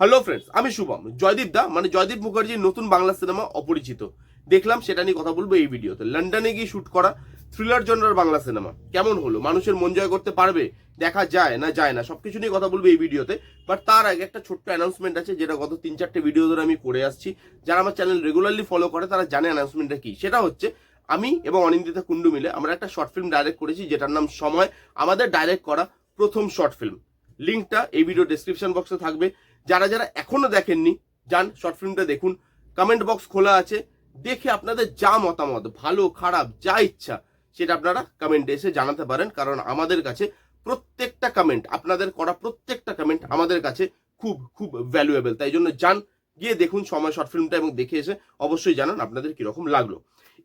Hello friends আমি শুভম। জয়দীপ দা মানে জয়দীপ মুখার্জির নতুন বাংলা সিনেমা অপরিচিত। দেখলাম সেটা নিয়ে কথা বলব এই ভিডিওতে। লন্ডনে গিয়ে শুট করা থ্রিলার জনরার বাংলা সিনেমা। কেমন হলো? মানুষের মন জয় করতে পারবে? দেখা যায় না যায় না। সবকিছু নিয়ে কথা বলব এই ভিডিওতে। বাট তার আগে একটা ছোট্ট অ্যানাউন্সমেন্ট আছে, যেটা গত তিন চারটে ভিডিও ধরে আমি করে আসছি। যারা আমার চ্যানেল রেগুলারলি ফলো করে, তারা জানে অ্যানাউন্সমেন্টটা কি। সেটা হচ্ছে, আমি এবং অনিন্দিতা কুন্ডু মিলে আমরা একটা শর্ট ফিল্ম ডাইরেক্ট করেছি, যেটার নাম সময়। আমাদের ডাইরেক্ট করা প্রথম শর্ট ফিল্ম লিঙ্কটা এই ভিডিও ডেসক্রিপশন বক্সে থাকবে। যারা যারা এখনও দেখেননি, যান শর্ট ফিল্মটা দেখুন। কমেন্ট বক্স খোলা আছে। দেখে আপনাদের যা মতামত, ভালো, খারাপ, যা ইচ্ছা, সেটা আপনারা কমেন্টে এসে জানাতে পারেন। কারণ আমাদের কাছে প্রত্যেকটা কমেন্ট আপনাদের করা প্রত্যেকটা কমেন্ট আমাদের কাছে খুব খুব ভ্যালুয়েবল তাই জন্য যান, গিয়ে দেখুন সময় শর্ট ফিল্মটা এবং দেখে এসে অবশ্যই জানান আপনাদের কীরকম লাগল।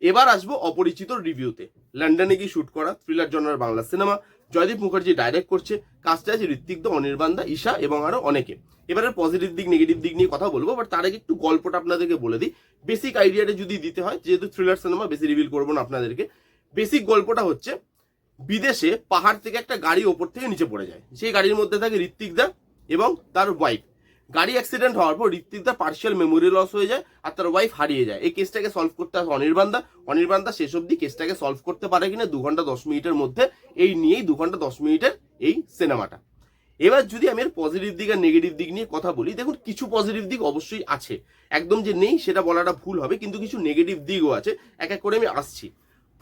এবার আসব অপরিচিত রিভিউতে লন্ডনে গিয়ে শুট করা thriller genre Bangla cinema Joydeep Mukherjee direct করছে কাজটা আছে ঋত্বিক দা অনির্বাণদা ঈশা এবং আরও অনেকে। এবারে পজিটিভ দিক নেগেটিভ দিক নিয়ে কথা বলব বাট তার আগে একটু গল্পটা আপনাদেরকে বলে দিই। বেসিক আইডিয়াটা যদি দিতে হয়, যেহেতু থ্রিলার সিনেমা বেশি রিভিল করব না আপনাদেরকে। বেসিক গল্পটা হচ্ছে, বিদেশে পাহাড় থেকে একটা গাড়ি ওপর থেকে নিচে পড়ে যায়। সেই গাড়ির মধ্যে থাকে ঋত্বিক দা এবং তার ওয়াইফ গাড়ি অ্যাক্সিডেন্ট হওয়ার পর Ritwik da partial memory loss হয়ে যায় আর তার ওয়াইফ হারিয়ে যায়। এই কেসটাকে সলভ করতে আসে অনির্বাণ দা অনির্বাণ শেষ অব্দি কেসটাকে সলভ করতে পারে কিনা দু ঘণ্টা দশ মিনিটের মধ্যে। এই নিয়েই দু ঘণ্টা দশ মিনিটের এই সিনেমাটা এবার যদি আমি এর পজিটিভ দিক আর নেগেটিভ দিক নিয়ে কথা বলি, দেখুন কিছু পজিটিভ দিক অবশ্যই আছে। একদম যে নেই সেটা বলাটা ভুল হবে, কিন্তু কিছু নেগেটিভ দিকও আছে। এক এক করে আমি আসছি।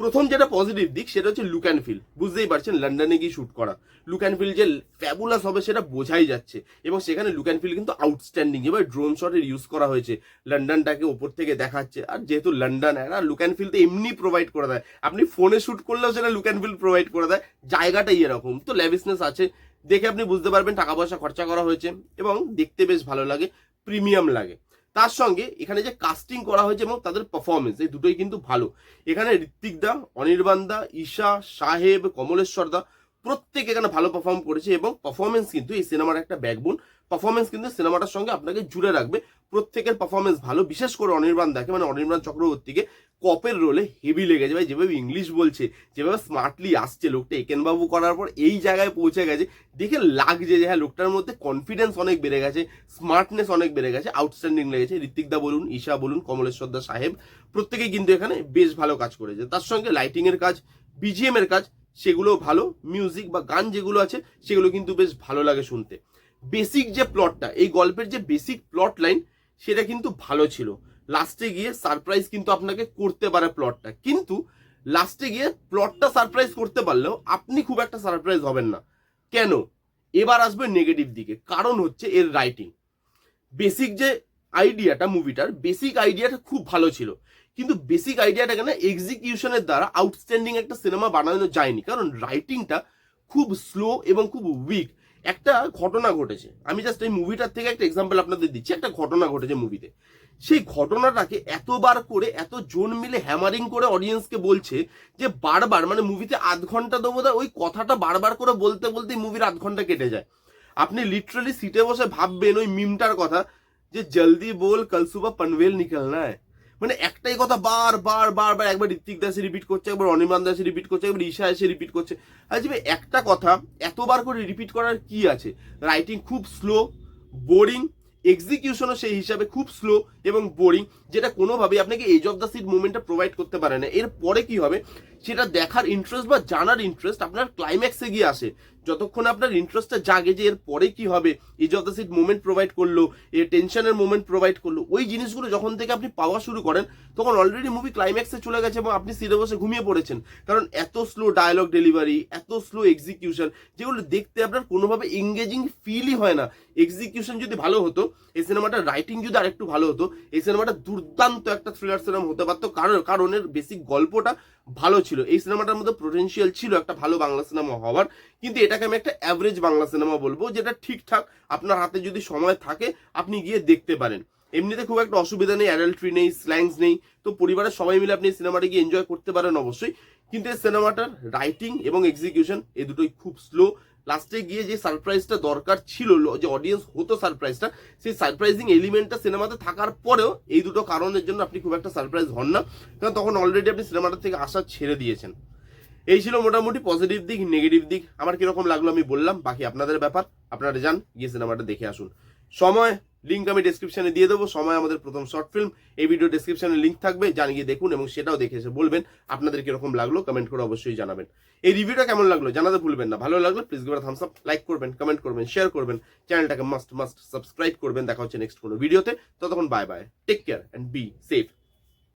প্রথম যেটা পজিটিভ দিক সেটা হচ্ছে লুক অ্যান্ড ফিল বুঝতেই পারছেন লন্ডনে গিয়ে শুট করা। লুক অ্যান্ড ফিল যে ফ্যাবুলাস হবে সেটা বোঝাই যাচ্ছে। এবং সেখানে লুক অ্যান্ড ফিল কিন্তু আউটস্ট্যান্ডিং এবার ড্রোন শটের ইউজ করা হয়েছে। লন্ডনটাকে ওপর থেকে দেখাচ্ছে। আর যেহেতু লন্ডন এরা লুক অ্যান্ড ফিল তো এমনি প্রোভাইড করে দেয়। আপনি ফোনে শুট করলেও সেটা লুক অ্যান্ড ফিল প্রোভাইড করে দেয়। জায়গাটাই এরকম। তো ল্যাভিসনেস আছে। দেখে আপনি বুঝতে পারবেন, টাকা পয়সা খরচা করা হয়েছে। এবং দেখতে বেশ ভালো লাগে। প্রিমিয়াম লাগে। তার সঙ্গে এখানে যে কাস্টিং করা হয়েছে এবং তাদের পারফরমেন্স এই দুটোই কিন্তু ভালো। এখানে ঋত্বিক দা, অনির্বাণ দা, ঈশা, সাহেব, কমলেশ্বর দা, প্রত্যেক এখানে ভালো পারফর্ম করেছে এবং পারফরমেন্স কিন্তু এই সিনেমার একটা ব্যাকবোন পারফরমেন্স কিন্তু সিনেমাটার সঙ্গে আপনাকে জুড়ে রাখবে। প্রত্যেকের পারফরমেন্স ভালো, বিশেষ করে অনির্বাণ দাকে মানে অনির্বাণ চক্রবর্তীকে। কপের রোলে হেভি লেগেছে। ভাই, যেভাবে ইংলিশ বলছে, যেভাবে স্মার্টলি আসছে লোকটা, একেনবাবু করার পর এই জায়গায় পৌঁছে গেছে। দেখে লাগছে যে হ্যাঁ লোকটার মধ্যে কনফিডেন্স অনেক বেড়ে গেছে স্মার্টনেস অনেক বেড়ে গেছে আউটস্ট্যান্ডিং লেগেছে। ঋত্বিক দা বলুন, ঈশা বলুন কমলেশ্বর দা সাহেব প্রত্যেকেই কিন্তু এখানে বেশ ভালো কাজ করেছে। তার সঙ্গে লাইটিংয়ের কাজ বিজিএমের কাজ সেগুলো ভালো। মিউজিক বা গান যেগুলো আছে, সেগুলো কিন্তু বেশ ভালো লাগে শুনতে। বেসিক যে প্লটটা এই গল্পের যে বেসিক প্লট লাইন সেটা কিন্তু ভালো ছিল। লাস্টে গিয়ে সারপ্রাইজ কিন্তু আপনাকে করতে পারে প্লটটা কিন্তু লাস্টে গিয়ে প্লটটা সারপ্রাইজ করতে পারলেও আপনি খুব একটা সারপ্রাইজ হবেন না। কেন? এবার আসবে নেগেটিভ দিকে। কারণ হচ্ছে এর রাইটিং বেসিক যে আইডিয়াটা মুভিটার বেসিক আইডিয়াটা খুব ভালো ছিল। কিন্তু বেসিক আইডিয়াটা কেন এক্সিকিউশনের দ্বারা আউটস্ট্যান্ডিং একটা সিনেমা বানানো যায়নি। কারণ রাইটিংটা খুব স্লো এবং খুব উইক একটা ঘটনা ঘটেছে। আমি জাস্ট এই মুভিটার থেকে একটা এক্সাম্পল আপনাদের দিচ্ছি। একটা ঘটনা ঘটেছে মুভিতে সেই ঘটনাটাকে এতবার করে, এত জোন মিলে হ্যামারিং করে অডিয়েন্সকে বলছে যে বারবার মানে মুভিতে আধ ঘণ্টা দেবো ওই কথাটা বারবার করে বলতে বলতে মুভির আধ ঘণ্টা কেটে যায়। আপনি লিটারালি সিটে বসে ভাববেন ওই মিমটার কথা যে জলদি বল, কাল সুবা পনভেল নিকলনা है মানে একটাই কথা বার বার বার বার, একবার ঋত্বিক দাসে রিপিট করছে, একবার অনির্বাণ দাসে রিপিট করছে, একবার ঈশা এসে রিপিট করছে। আজ একটা কথা, এতবার করে রিপিট করার কি আছে? রাইটিং খুব স্লো বোরিং এক্সিকিউশনও সেই হিসাবে খুব স্লো এবং বোরিং যেটা কোনোভাবেই আপনাকে এজ অফ দ্য সিট মুভমেন্টটা প্রোভাইড করতে পারে না। এর পরে কি হবে? সেটা দেখার ইন্টারেস্ট বা জানার ইন্টারেস্ট আপনার ক্লাইম্যাক্সে গিয়ে আসে। যতক্ষণ আপনার ইন্টারেস্টটা জাগে যে এর পরে কি হবে edge of the seat movement provide করল এ টেনশনের মুভমেন্ট প্রোভাইড করল, ওই জিনিসগুলো যখন থেকে আপনি পাওয়া শুরু করেন, তখন অলরেডি মুভি ক্লাইম্যাক্সে চলে গেছে এবং আপনি সিটে বসে ঘুমিয়ে পড়েছেন। কারণ এত স্লো ডায়লগ ডেলিভারি এত স্লো এক্সিকিউশন যেগুলো দেখতে আপনার কোনোভাবে এঙ্গেজিং ফিলই হয় না। এক্সিকিউশন যদি ভালো হতো, এই সিনেমাটার রাইটিং যদি আরেকটু ভালো হতো, এই সিনেমাটা দুর্দান্ত একটা থ্রিলার সিনেমা হতে পারতো। কারণ কারণ এর বেসিক গল্পটা ভালো ছিল। এই সিনেমাটার মধ্যে পোটেনশিয়াল ছিল একটা ভালো বাংলা সিনেমা হওয়ার। কিন্তু এটাকে আমি একটা অ্যাভারেজ বাংলা সিনেমা বলব, যেটা ঠিকঠাক আপনার হাতে যদি সময় থাকে, আপনি গিয়ে দেখতে পারেন। এমনিতে খুব একটা অসুবিধা নেই অ্যাডাল্ট্রি নেই স্ল্যাংস নেই। তো পরিবারের সবাই মিলে আপনি সিনেমাটা গিয়ে এনজয় করতে পারেন অবশ্যই। কিন্তু এই সিনেমাটার রাইটিং এবং এক্সিকিউশন এই দুটোই খুব স্লো লাস্টে গিয়ে যে সারপ্রাইজটা দরকার ছিল যে অডিয়েন্স হতো সারপ্রাইজটা সেই সারপ্রাইজিং এলিমেন্টটা সিনেমাতে থাকার পরেও এই দুটো কারণের জন্য আপনি খুব একটা সারপ্রাইজ হন না। কারণ তখন অলরেডি আপনি সিনেমাটা থেকে আসা ছেড়ে দিয়েছেন। এই ছিল মোটামুটি পজিটিভ দিক নেগেটিভ দিক। আমার কীরকম লাগল আমি বললাম। বাকি আপনাদের ব্যাপার, আপনারা যান, গিয়ে সিনেমাটা দেখে আসুন। সময় লিঙ্ক আমি ডেসক্রিপশনে দিয়ে দেবো, সময় আমাদের প্রথম শর্ট ফিল্ম এই ভিডিও ডিসক্রিপশনে লিঙ্ক থাকবে, জানিয়ে দেখুন এবং সেটাও দেখে এসে বলবেন আপনাদের কীরকম লাগল কমেন্ট করে অবশ্যই জানাবেন। এই রিভিউটা কেমন লাগল জানাতে ভুলবেন না, ভালো লাগল প্লিজ গোটা থামস আপ লাইক করবেন কমেন্ট করবেন শেয়ার করবেন চ্যানেলটাকে মাস্ট মাস্ট সাবস্ক্রাইব করবেন, দেখা হচ্ছে নেক্সট কোনো ভিডিওতে ততক্ষণ bye bye take care and be safe